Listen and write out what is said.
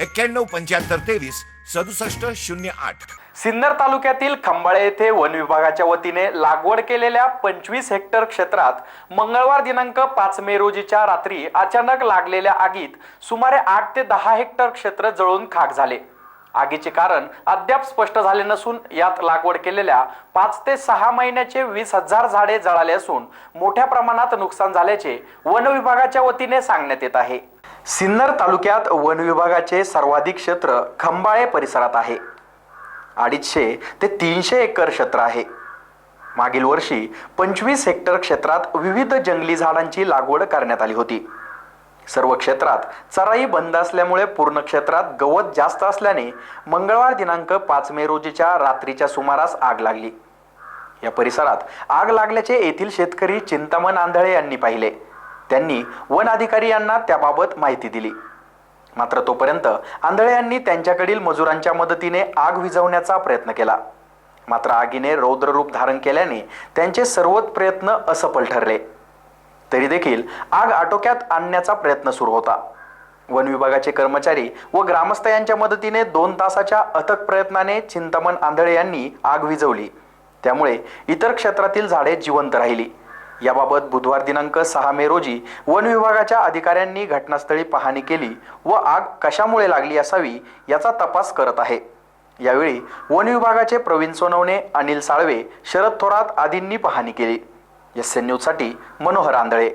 एक्क्याण्णव पंच्याहत्तर तेवीस सदुसष्ट शून्य आठ. सिन्नर तालुक्यातील खंबाळे येथे वन विभागाच्या वतीने लागवड केलेल्या पंचवीस हेक्टर क्षेत्रात मंगळवार दिनांक पाच मे रोजीच्या रात्री अचानक लागलेल्या आगीत सुमारे आठ ते दहा हेक्टर क्षेत्र जळून खाक झाले. आगीचे कारण अद्याप स्पष्ट झाले नसून यात लागवड केलेल्या पाच ते सहा महिन्याचे वीस हजार झाडे जळाले असून मोठ्या प्रमाणात नुकसान झाल्याचे वन विभागाच्या वतीने सांगण्यात येत आहे. सिन्नर तालुक्यात वन विभागाचे सर्वाधिक क्षेत्र खंबाळे परिसरात आहे. अडीचशे ते तीनशे एकर क्षेत्र आहे. मागील वर्षी पंचवीस हेक्टर क्षेत्रात विविध जंगली झाडांची लागवड करण्यात आली होती. सर्व क्षेत्रात चराई बंद असल्यामुळे पूर्ण क्षेत्रात गवत जास्त असल्याने मंगळवार दिनांक पाच मे रोजीच्या रात्रीच्या सुमारास आग लागली. या परिसरात आग लागल्याचे येथील शेतकरी चिंतामण आंधळे यांनी पाहिले. त्यांनी वन अधिकारी यांना त्याबाबत माहिती दिली. मात्र तोपर्यंत आंधळे यांनी त्यांच्याकडील मजुरांच्या मदतीने आग विझवण्याचा प्रयत्न केला. मात्र आगीने रौद्र रूप धारण केल्याने त्यांचे सर्वच प्रयत्न असफल ठरले. तरी देखील आग आटोक्यात आणण्याचा प्रयत्न सुरू होता. वन विभागाचे कर्मचारी व ग्रामस्थ यांच्या मदतीने दोन तासाच्या अथक प्रयत्नाने चिंतामण आंधळे यांनी आग विझवली. त्यामुळे इतर क्षेत्रातील झाडे जिवंत राहिली. याबाबत बुधवार दिनांक सहा मे रोजी वन विभागाच्या अधिकाऱ्यांनी घटनास्थळी पाहणी केली व आग कशामुळे लागली असावी याचा तपास करत आहे. यावेळी वन विभागाचे प्रवीण सोनवणे अनिल साळवे शरद थोरात आदींनी पाहणी केली. एस एन न्यूजसाठी मनोहर आंधळे.